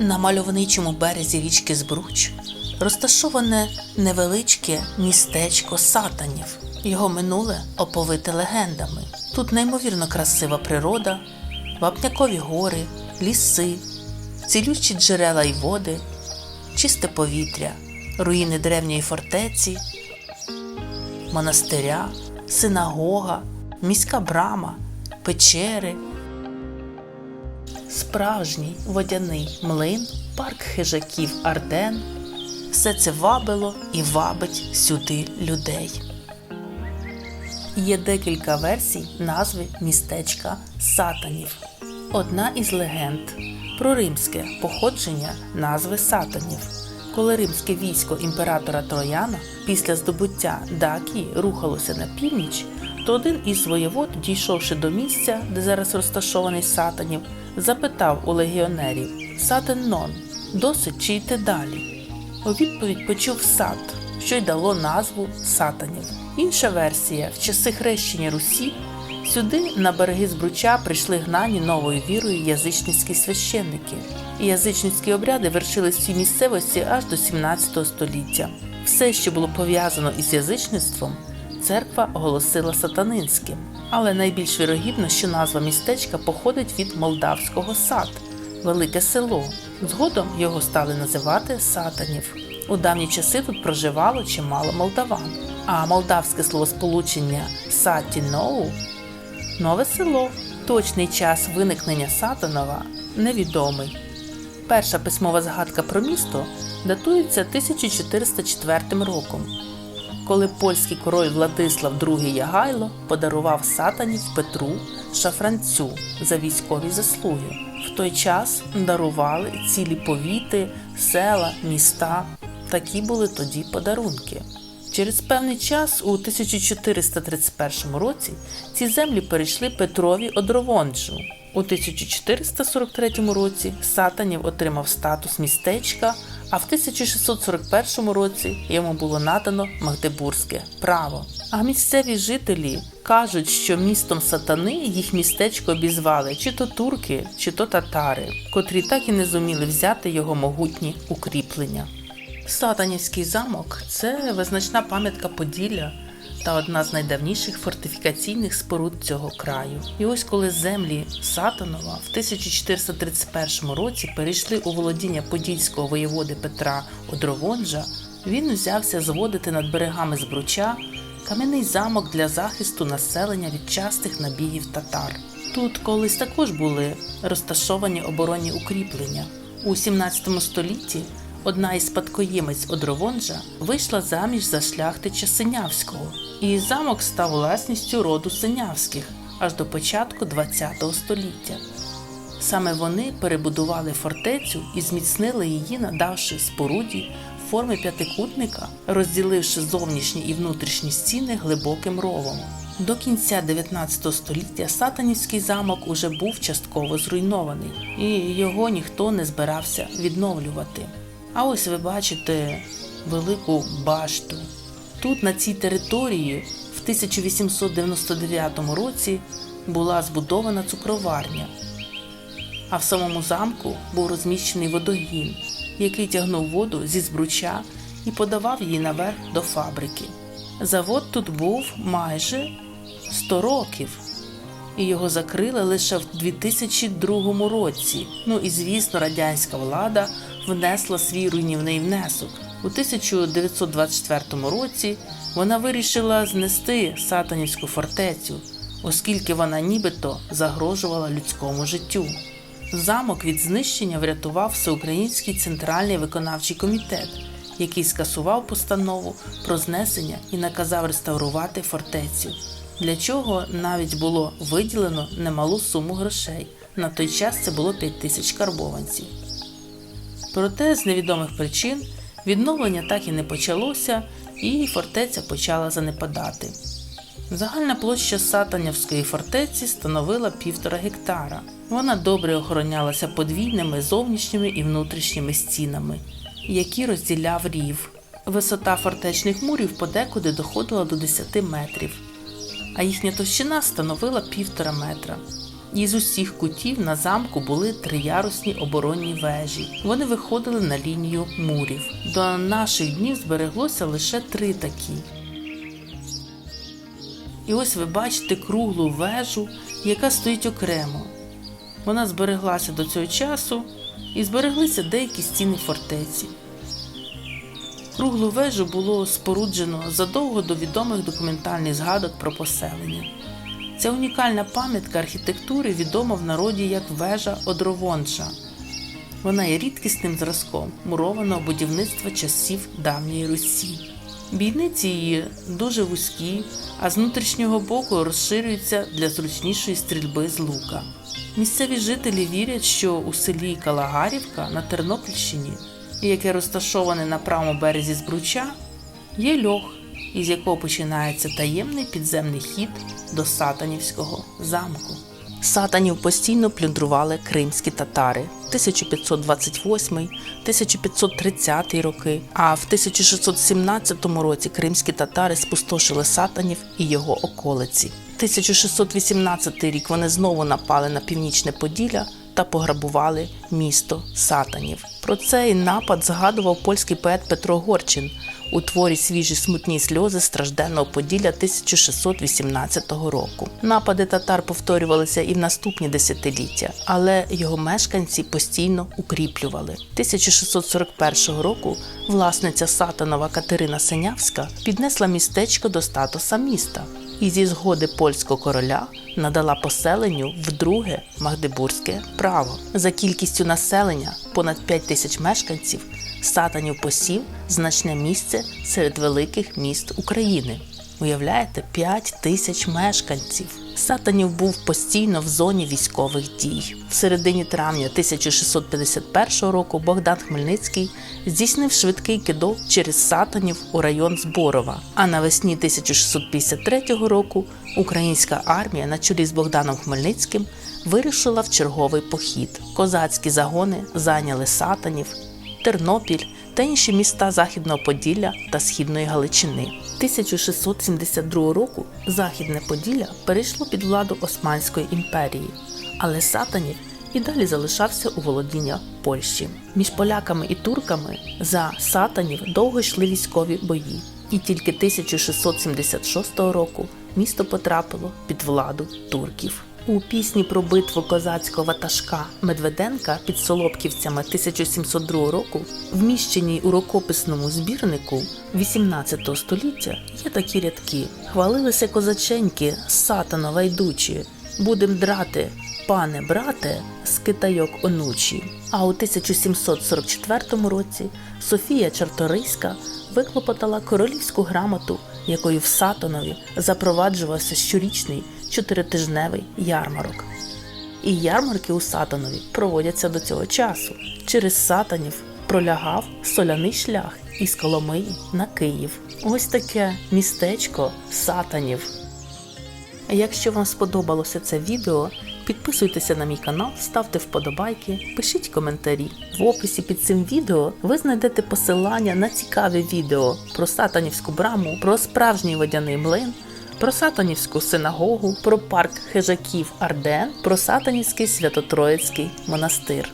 На мальовничому березі річки Збруч розташоване невеличке містечко сатанів. Його минуле оповите легендами. Тут неймовірно красива природа, вапнякові гори, ліси, цілющі джерела й води, чисте повітря, руїни древньої фортеці, монастиря, синагога, міська брама, печери, справжній водяний млин, парк хижаків Арден. Все це вабило і вабить сюди людей. Є декілька версій назви містечка Сатанів. Одна із легенд про римське походження назви Сатанів. Коли римське військо імператора Трояна після здобуття Дакії рухалося на північ, то один із воєвод, дійшовши до місця, де зараз розташований Сатанів, запитав у легіонерів Сатен нон, досить чи йти далі? У відповідь почув сад, що й дало назву сатанів. Інша версія в часи хрещення Русі сюди на береги Збруча прийшли гнані новою вірою язичницькі священники, і язичницькі обряди вершились в цій місцевості аж до 17 століття. Все, що було пов'язано із язичництвом, церква оголосила сатанинським, але найбільш вірогідно, що назва містечка походить від молдавського сад велике село. Згодом його стали називати Сатанів. У давні часи тут проживало чимало молдаван, а молдавське словосполучення Сатіноу нове село. Точний час виникнення Сатанова невідомий. Перша письмова згадка про місто датується 1404 роком, коли польський король Владислав II Ягайло подарував сатанів Петру Шафранцю за військові заслуги. В той час дарували цілі повіти, села, міста. Такі були тоді подарунки. Через певний час, у 1431 році, ці землі перейшли Петрові Одровонджу. У 1443 році Сатанів отримав статус містечка, а в 1641 році йому було надано Магдебурзьке право. А місцеві жителі кажуть, що містом сатани їх містечко обізвали чи то турки, чи то татари, котрі так і не зуміли взяти його могутні укріплення. Сатанівський замок це визначна пам'ятка Поділля та одна з найдавніших фортифікаційних споруд цього краю. І ось коли землі Сатанова в 1431 році перейшли у володіння подільського воєводи Петра Одровонжа, він взявся зводити над берегами Збруча кам'яний замок для захисту населення від частих набігів татар. Тут колись також були розташовані оборонні укріплення. У 17 столітті одна із спадкоємець Одровонжа вийшла заміж за шляхтича Синявського, і замок став власністю роду Синявських аж до початку ХХ століття. Саме вони перебудували фортецю і зміцнили її, надавши споруді форми п'ятикутника, розділивши зовнішні і внутрішні стіни глибоким ровом. До кінця 19 століття Сатанівський замок уже був частково зруйнований, і його ніхто не збирався відновлювати. А ось ви бачите велику башту. Тут, на цій території, в 1899 році була збудована цукроварня, а в самому замку був розміщений водогін, який тягнув воду зі збруча і подавав її наверх до фабрики. Завод тут був майже 100 років, і його закрили лише в 2002 році. Ну і звісно, радянська влада внесла свій руйнівний внесок. У 1924 році вона вирішила знести Сатанівську фортецю, оскільки вона нібито загрожувала людському життю. Замок від знищення врятував Всеукраїнський центральний виконавчий комітет, який скасував постанову про знесення і наказав реставрувати фортецю, для чого навіть було виділено немалу суму грошей. На той час це було 5 тисяч карбованців. Проте з невідомих причин відновлення так і не почалося, і фортеця почала занепадати. Загальна площа Сатанівської фортеці становила півтора гектара. Вона добре охоронялася подвійними зовнішніми і внутрішніми стінами, які розділяв рів. Висота фортечних мурів подекуди доходила до 10 метрів, а їхня товщина становила півтора метра. І з усіх кутів на замку були триярусні оборонні вежі. Вони виходили на лінію мурів. До наших днів збереглося лише три такі. І ось ви бачите круглу вежу, яка стоїть окремо. Вона збереглася до цього часу і збереглися деякі стіни фортеці. Круглу вежу було споруджено задовго до відомих документальних згадок про поселення. Ця унікальна пам'ятка архітектури відома в народі як вежа Одровонча. Вона є рідкісним зразком мурованого будівництва часів давньої Русі. Бійниці її дуже вузькі, а з внутрішнього боку розширюються для зручнішої стрільби з лука. Місцеві жителі вірять, що у селі Калагарівка на Тернопільщині, яке розташоване на правому березі Збруча, є льох, із якого починається таємний підземний хід до Сатанівського замку. Сатанів постійно плюндрували кримські татари 1528-1530 роки. А в 1617 році кримські татари спустошили Сатанів і його околиці. 1618 рік вони знову напали на північне Поділля та пограбували місто Сатанів. Про цей напад згадував польський поет Петро Горчин у творі свіжі смутні сльози стражденного Поділля 1618 року. Напади татар повторювалися і в наступні десятиліття, але його мешканці постійно укріплювали. 1641 року власниця Сатанова Катерина Синявська піднесла містечко до статуса міста і зі згоди польського короля надала поселенню вдруге магдебурзьке право. За кількістю населення понад 5 тисяч мешканців Сатанів посів значне місце серед великих міст України. Уявляєте, 5 тисяч мешканців. Сатанів був постійно в зоні військових дій. В середині травня 1651 року Богдан Хмельницький здійснив швидкий кидок через Сатанів у район Зборова. А навесні 1653 року українська армія на чолі з Богданом Хмельницьким вирішила в черговий похід. Козацькі загони зайняли Сатанів, Тернопіль та інші міста Західного Поділля та Східної Галичини. 1672 року Західне Поділля перейшло під владу Османської імперії, але Сатанів і далі залишався у володіння Польщі. Між поляками і турками за Сатанів довго йшли військові бої, і тільки 1676 року місто потрапило під владу турків. У пісні про битву козацького ватажка Медведенка під Солопківцями 1702 року, вміщеній у рукописному збірнику 18 століття, є такі рядки: хвалилися козаченьки, сатанова йдучі, будем драти, пане брате, з китайок онучі. А у 1744 році Софія Чарторийська виклопотала королівську грамоту, якою в Сатанові запроваджувався щорічний чотиритижневий ярмарок. І ярмарки у Сатанові проводяться до цього часу. Через Сатанів пролягав соляний шлях із Коломиї на Київ. Ось таке містечко Сатанів. Якщо вам сподобалося це відео, підписуйтеся на мій канал, ставте вподобайки, пишіть коментарі. В описі під цим відео ви знайдете посилання на цікаві відео про Сатанівську браму, про справжній водяний млин, про Сатанівську синагогу, про парк хижаків Арден, про Сатанівський Свято-Троїцький монастир.